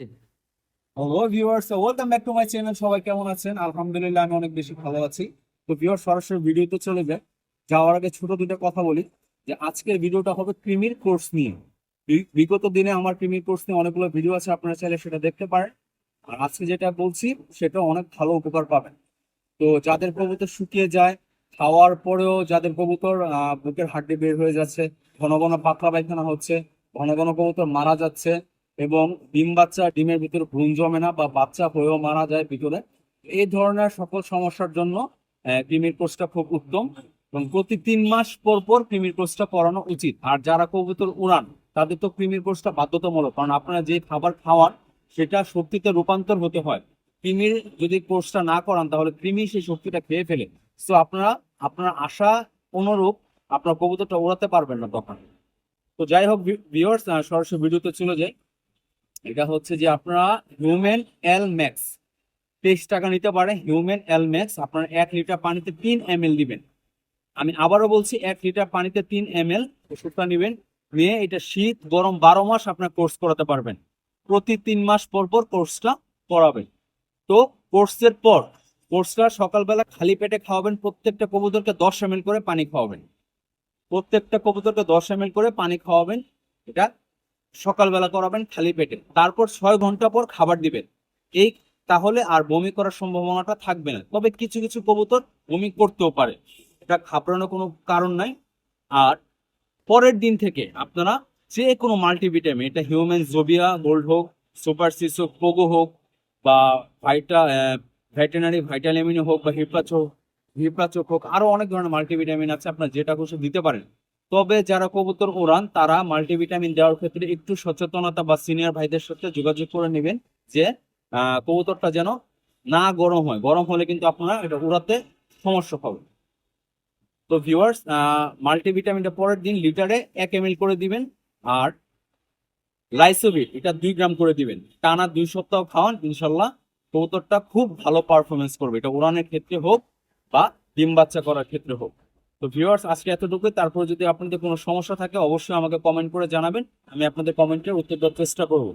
Hello viewers welcome back to my channel সবাই কেমন আছেন? আলহামদুলিল্লাহ, আমি অনেক বেশি ভালো আছি। তো ভিউয়ার সরাসরি ভিডিওতে চলে যায় যাওয়ার আগে ছোট দুটো কথা বলি, যে আজকের ভিডিওটা হবে ক্রিমির কোর্স নিয়ে। বিগত দিনে আমার ক্রিমির কোর্স নিয়ে অনেকগুলো ভিডিও আছে, আপনারা চাইলে সেটা দেখতে পারেন। আর আজকে যেটা বলছি, সেটা অনেক ভালো উপকার পাবেন। তো, যাদের কবুতর শুকিয়ে যায়, খাওয়ার পরেও যাদের কবুতর বুকের হাড্ডি বের হয়ে যাচ্ছে, ঘন ঘন পাতলা পায়খানা হচ্ছে, ঘন ঘন কবুতর মারা যাচ্ছে এবং ডিম বাচ্চা, ডিমের ভিতরে ভ্রূণ জমে না বা বাচ্চা হয়েও মারা যায় ভিতরে। এই ধরনের সকল সমস্যার জন্য কৃমির কোর্সটা খুব উত্তম এবং প্রতি তিন মাস পর পর কৃমির কোর্সটা করানো উচিত। আর যারা কবুতর উড়ান, তাদের তো কৃমির কোর্সটা বাধ্যতামূলক, কারণ আপনারা যে খাবার খাওয়ান, সেটা শক্তিতে রূপান্তর হতে হয়। কৃমির যদি কোর্সটা না করান, তাহলে কৃমি সেই শক্তিটা খেয়ে ফেলে। তো আপনারা, আপনার আশা অনুরূপ আপনার কবুতরটা উড়াতে পারবেন না তখন। তো যাই হোক ভিউয়ার্স সরাসরি ভিডিওতে চলে যাই এটা হচ্ছে যে আপনারা হিউম্যান এল ম্যাক্স তেইশ টাকা নিতে পারে হিউম্যান এল ম্যাক্স আপনারা এক লিটার পানিতে তিন এম এল দিবেন। আমি আবারও বলছি, এক লিটার পানিতে তিন এম এল ওষুধটা নেবেন, নিয়ে এটা শীত, গরম বারো মাস আপনার কোর্স করাতে পারবেন। প্রতি তিন মাস পর পর কোর্সটা করাবেন। তো কোর্সের পর কোর্সটা সকালবেলা খালি পেটে খাওয়াবেন, প্রত্যেকটা কবুতরকে দশ এম করে পানি খাওয়াবেন। প্রত্যেকটা কবুতরকে দশ এম করে পানি খাওয়াবেন। এটা সকালবেলা করাবেন খালি পেটে। তারপর ছয় ঘণ্টা পর খাবার দিবেন। এই তাহলে আর বমি করার সম্ভাবনাটা থাকবে না। তবে কিছু কিছু কবুতর বমি করতেও পারে। এটা ঘাবড়ানোর কোনো কারণ নাই। আর পরের দিন থেকে আপনারা যে কোনো মাল্টিভিটামিন, এটা হিউম্যান জোবিয়া, গোল্ড হোক, সুপার সিস হোক, পোগো হোক, বা ভাইটা ভেটেনারি ভাইটালিমিন হোক বা হিপ্রাচো হিপ্রাচোক হোক, আরও অনেক ধরনের মাল্টিভিটামিন আছে। আপনার যেটা খুশি দিতে পারেন। তবে যারা কবুতর ওড়ান, তারা মাল্টিভিটামিন দেওয়ার ক্ষেত্রে একটু সচেতনতা বা সিনিয়র ভাইদের সাথে যোগাযোগ করে নেবেন যে কবুতরটা যেন না গরম হয়। গরম হলে কিন্তু আপনারা এটা উড়াতে সমস্যা হবে। তো ভিউয়ার্স মাল্টিভিটামিনটা পরের দিন লিটারে এক এম করে দিবেন আর লাইসোবিট এটা দুই গ্রাম করে দিবেন। টানা দুই সপ্তাহ খাওয়ান ইনশাল্লাহ কবুতরটা খুব ভালো পারফরমেন্স করবে। এটা উড়ানের ক্ষেত্রে হোক বা ডিম বাচ্চা করার ক্ষেত্রে হোক। তো ভিউয়ার্স আজকে এতটুকুই। তারপর যদি আপনাদের কোনো সমস্যা থাকে, অবশ্যই আমাকে কমেন্ট করে জানাবেন। আমি আপনাদের কমেন্টের উত্তর দেওয়ার চেষ্টা করব।